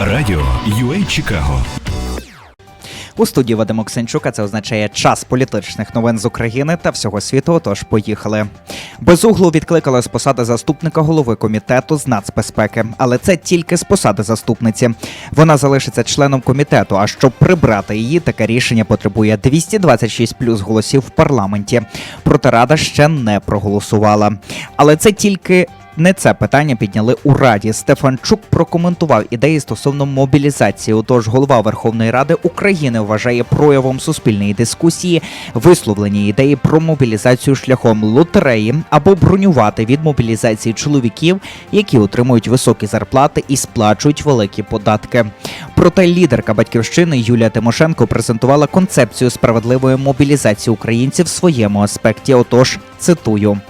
Радіо UA Чикаго У студії Вадима Ксенчука це означає час політичних новин з України та всього світу. Тож поїхали. Безуглу відкликали з посади заступника голови комітету з нацбезпеки, але це тільки з посади заступниці. Вона залишиться членом комітету. А щоб прибрати її, таке рішення потребує 226 плюс голосів в парламенті. Проте рада ще не проголосувала. Але це тільки не це питання підняли у Раді. Стефанчук прокоментував ідеї стосовно мобілізації. Отож, голова Верховної Ради України вважає проявом суспільної дискусії висловлені ідеї про мобілізацію шляхом лотереї або бронювати від мобілізації чоловіків, які отримують високі зарплати і сплачують великі податки. Проте лідерка батьківщини Юлія Тимошенко презентувала концепцію справедливої мобілізації українців в своєму аспекті. Отож, цитую.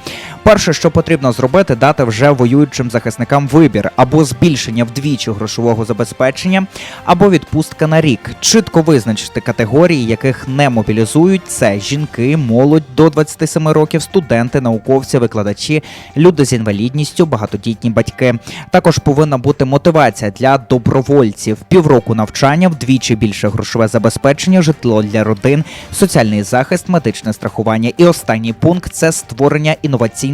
Перше, що потрібно зробити, дати вже воюючим захисникам вибір або збільшення вдвічі грошового забезпечення, або відпустка на рік. Чітко визначити категорії, яких не мобілізують. Це жінки, молодь до 27 років, студенти, науковці, викладачі, люди з інвалідністю, багатодітні батьки. Також повинна бути мотивація для добровольців. Півроку навчання, вдвічі більше грошове забезпечення, житло для родин, соціальний захист, медичне страхування. І останній пункт це створення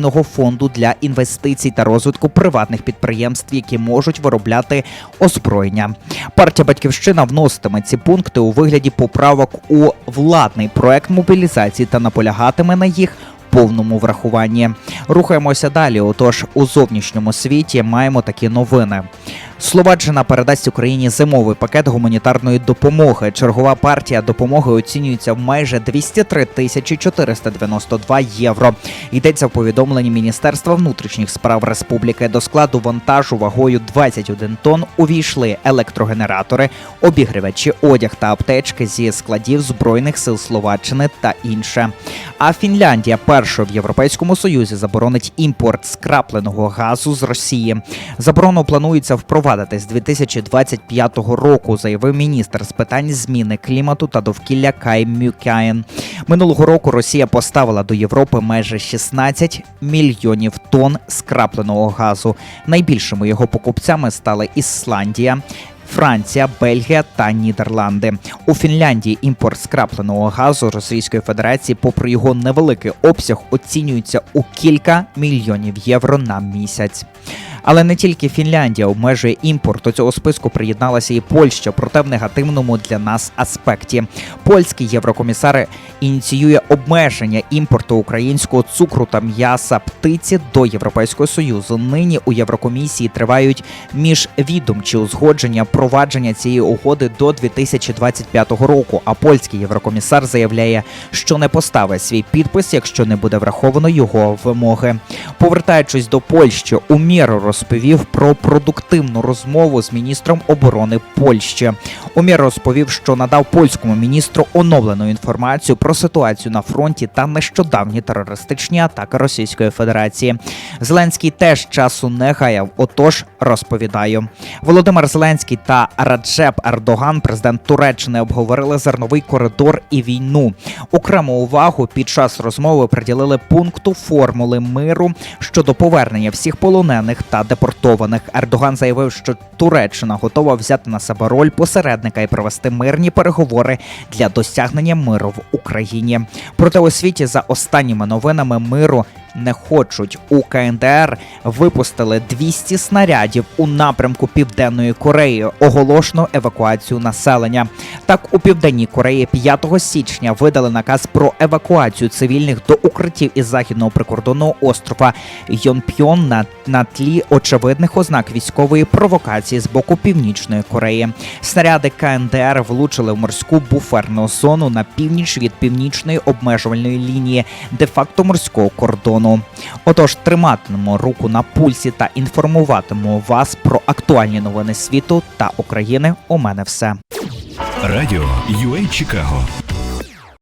інноваційного фонду для інвестицій та розвитку приватних підприємств, які можуть виробляти озброєння. Партія Батьківщина вноситиме ці пункти у вигляді поправок у владний проект мобілізації та наполягатиме на їх. Повному врахуванні рухаємося далі. Отож, у зовнішньому світі маємо такі новини. Словаччина передасть Україні зимовий пакет гуманітарної допомоги. Чергова партія допомоги оцінюється в майже 203 тисячі 492 євро. Йдеться в повідомленні Міністерства внутрішніх справ республіки. До складу вантажу вагою 21 тонн увійшли електрогенератори, обігрівачі, одяг та аптечки зі складів збройних сил Словаччини та інше. А Фінляндія першою в Європейському Союзі заборонить імпорт скрапленого газу з Росії. Заборону планується впровадити з 2025 року, заявив міністр з питань зміни клімату та довкілля Кай Мюкяєн. Минулого року Росія поставила до Європи майже 16 мільйонів тонн скрапленого газу. Найбільшими його покупцями стали Ісландія. Франція, Бельгія та Нідерланди у Фінляндії імпорт скрапленого газу Російської Федерації, попри його невеликий обсяг, оцінюється у кілька мільйонів євро на місяць. Але не тільки Фінляндія обмежує імпорт. До цього списку приєдналася і Польща, проте в негативному для нас аспекті. Польський єврокомісар ініціює обмеження імпорту українського цукру та м'яса птиці до Європейського союзу. Нині у Єврокомісії тривають міжвідомчі узгодження провадження цієї угоди до 2025 року. А польський єврокомісар заявляє, що не поставить свій підпис, якщо не буде враховано його вимоги. Повертаючись до Польщі, Умєро розповів про продуктивну розмову з міністром оборони Польщі. Умєр розповів, що надав польському міністру оновлену інформацію про ситуацію на фронті та нещодавні терористичні атаки Російської Федерації. Зеленський теж часу не гаяв. Отож, розповідаю. Володимир Зеленський та Раджеп Ердоган, президент Туреччини, обговорили зерновий коридор і війну. Окрему увагу під час розмови приділили пункту формули миру щодо повернення всіх полонених та депортованих. Ердоган заявив, що Туреччина готова взяти на себе роль посередника і провести мирні переговори для досягнення миру в Україні. Проте у світі за останніми новинами миру не хочуть. У КНДР випустили 200 снарядів у напрямку Південної Кореї. Оголошено евакуацію населення. Так, у південній Кореї 5 січня видали наказ про евакуацію цивільних до укриттів із західного прикордонного острова Йонпьон на, на тлі очевидних ознак військової провокації з боку Північної Кореї. Снаряди КНДР влучили в морську буферну зону на північ від північної обмежувальної лінії, де-факто морського кордону. Отож, триматимемо руку на пульсі та інформуватимемо вас про актуальні новини світу та України. У мене все. Радіо UA Чикаго